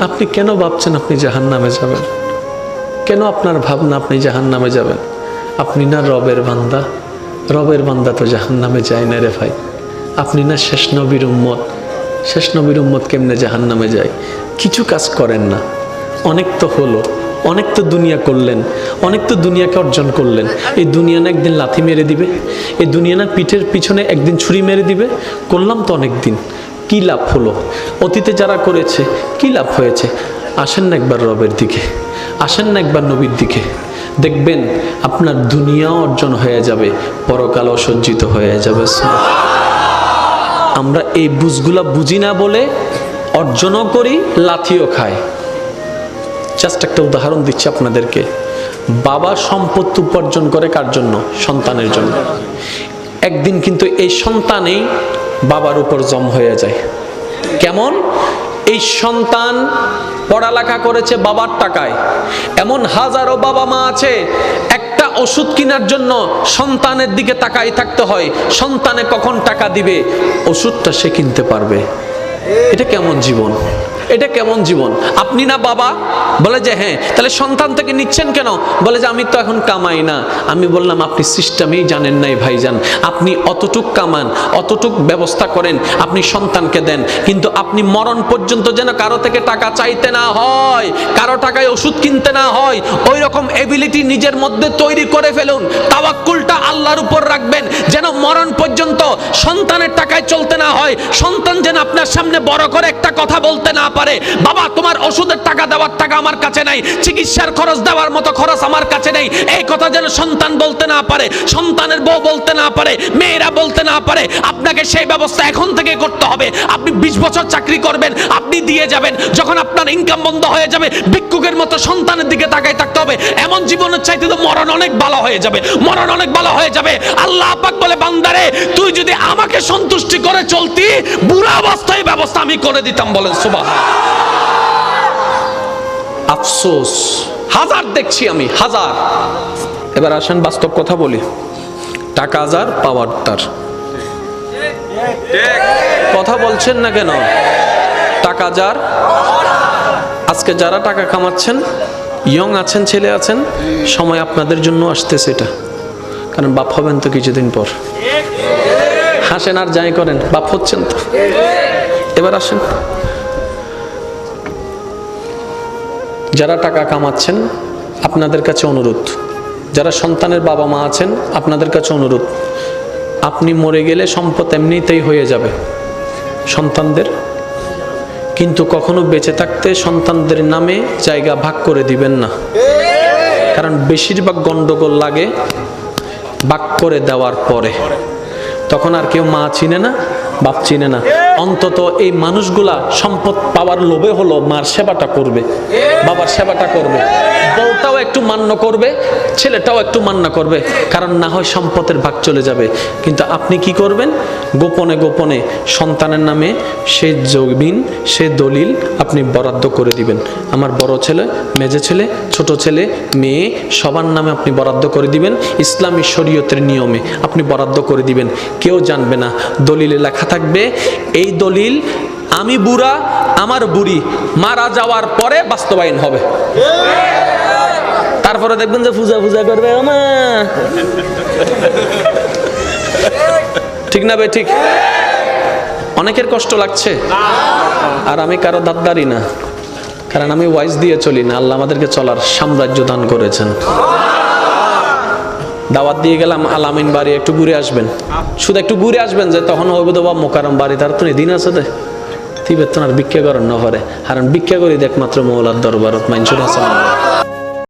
আপনি কেন ভাবছেন আপনি জাহান নামে যাবেন? কেন আপনার ভাবনা আপনি জাহান নামে যাবেন? আপনি না রবের বান্দা? রবের বান্দা তো জাহান নামে যায় না রে ভাই। আপনি না শেষ নবীর উম্মত? শেষ নবীর উম্মত কেমনে জাহান নামে যায়? কিছু কাজ করেন না। অনেক তো হলো, অনেক তো দুনিয়া করলেন, অনেক তো দুনিয়াকে অর্জন করলেন। এই দুনিয়া না একদিন লাথি মেরে দিবে? এই দুনিয়া না পিঠের পিছনে একদিন ছুরি মেরে দিবে? করলাম তো অনেক দিন কী লাভ হলো? অতীতে যারা করেছে, কী লাভ হয়েছে? আসেন না একবার রবের দিকে, আসেন না একবার নবীর দিকে। দেখবেন আপনার দুনিয়া অর্জন হয়ে যাবে পরকালও সজ্জিত হয়ে যাবে। আমরা এই বুঝগুলা বুঝি না বলে অর্জনও করি, লাথিও খাই। জাস্ট একটা উদাহরণ দিচ্ছি আপনাদেরকে। বাবা সম্পত্তি উপার্জন করে কার জন্য? সন্তানের জন্য। একদিন কিন্তু এই সন্তানেই বাবার উপর জম হয়ে যায়। কেমন? এই সন্তান পড়ালেখা করেছে বাবার টাকায়। এমন হাজারো বাবা মা আছে, একটা ওষুধ কেনার জন্য সন্তানের দিকে তাকাই থাকতে হয়। সন্তানে কখন টাকা দিবে? ওষুধটা সে কিনতে পারবে। এটা কেমন জীবন? এটা কেমন জীবন? আপনি না বাবা? বলে যে হ্যাঁ। তাহলে সন্তান থেকে নিচ্ছেন কেন? বলে যে আমি তো এখন কামাই না। আমি বললাম, আপনি সিস্টেমেই জানেন নাই ভাইজান। আপনি অতটুক কামান, অতটুক ব্যবস্থা করেন, আপনি সন্তানকে দেন। কিন্তু আপনি মরণ পর্যন্ত যেন কারও থেকে টাকা চাইতে না হয়, কারও টাকায় ওষুধ কিনতে না হয় ওই রকম এবিলিটি নিজের মধ্যে তৈরি করে ফেলুন। তাওয়াক্কুলটা আল্লাহর উপর রাখবেন। যেন মরণ পর্যন্ত সন্তানের টাকায় চলতে না হয়, সন্তান যেন আপনার সামনে বড় করে একটা কথা বলতে না পারে। বাবা, তোমার ওষুধের টাকা দেওয়ার টাকা আমার কাছে নাই। চিকিৎসার খরচ দেওয়ার মতো খরচ আমার কাছে নেই। এই কথা যেন সন্তান বলতে না পারে, সন্তানের বউ বলতে না পারে, মেয়েরা বলতে না পারে, আপনাকে সেই ব্যবস্থা এখন থেকে করতে হবে। আপনি বিশ বছর চাকরি করবেন, আপনি দিয়ে যাবেন। যখন আপনার ইনকাম বন্ধ হয়ে যাবে, ভিক্ষুকের মতো সন্তানের দিকে তাকাই থাকতে হবে। এমন জীবনের চাইতে তো মরণ অনেক ভালো হয়ে যাবে, মরণ অনেক ভালো হয়ে যাবে। আল্লাহ পাক বলে, বান্দারে, তুই যদি আমাকে সন্তুষ্টি করে চলতি, বুড়া অবস্থায় ব্যবস্থা আমি করে দিতাম বলেন সুবাহ আফসোস, হাজার দেখছি আমি, হাজার। এবার আসেন বাস্তব কথা বলি। টাকা হাজার পাওয়ার তার। কথা বলছেন না কেন? টাকা যার, আজকে যারা টাকা কামাচ্ছেন ইয়ং আছেন, ছেলে আছেন, সময় আপনাদের জন্য আসতেছে এটা। কারণ বাপ হবেন তো কিছুদিন পর। হাসেন আর যাই করেন, বাপ হচ্ছেন তো। এবার আসেন। যারা টাকা কামাচ্ছেন, আপনাদের কাছে অনুরোধ। যারা সন্তানের বাবা মা আছেন, আপনাদের কাছে অনুরোধ। আপনি মরে গেলে সম্পদ এমনিতেই হয়ে যাবে সন্তানদের। কিন্তু কখনো বেঁচে থাকতে সন্তানদের নামে জায়গা ভাগ করে দিবেন না। কারণ বেশিরভাগ গন্ডগোল লাগে ভাগ করে দেওয়ার পরে। তখন আর কেউ মা চিনে না বাপ চিনে না। অন্তত এই মানুষগুলা সম্পদ পাওয়ার লোভে হলো মার সেবাটা করবে, বাবার সেবাটা করবে। বউটাও একটু মান্য করবে, ছেলেটাও একটু মান্য করবে, কারণ না হয় সম্পদের ভাগ চলে যাবে। কিন্তু আপনি কি করবেন? গোপনে গোপনে সন্তানের নামে সে জমিন, সে দলিল আপনি বরাদ্দ করে দিবেন। আমার বড় ছেলে, মেজে ছেলে, ছোট ছেলে, মেয়ে, সবার নামে আপনি বরাদ্দ করে দিবেন। ইসলামী শরীয়তের নিয়মে আপনি বরাদ্দ করে দিবেন। কেউ জানবে না, দলিলে লেখা থাকবে, এই দলিল আমি বুড়া, আমার বুড়ি মারা যাওয়ার পরে বাস্তবায়ন হবে। তারপরে দেখবেন যে পূজা পূজা করবে আমা ঠিক না ভাই ঠিক? অনেকের কষ্ট লাগছে, আর আমি কারও দাদ্দারি না। কারণ আমি ওয়াইজ দিয়ে চলি না, আল্লাহ আমাদেরকে চলার সাম্রাজ্য দান করেছেন। দাওয়াত দিয়ে গেলাম আলামিন বাড়ি, একটু ঘুরে আসবেন। শুধু একটু ঘুরে আসবেন যে তখন হইব তো বা মোকারম বাড়ি, তার তো দিন আছে তো আর ভিক্ষা করেন নহরে। হারান, ভিক্ষা করি একমাত্র মৌলার দরবারত, মাইনসুর হাসান।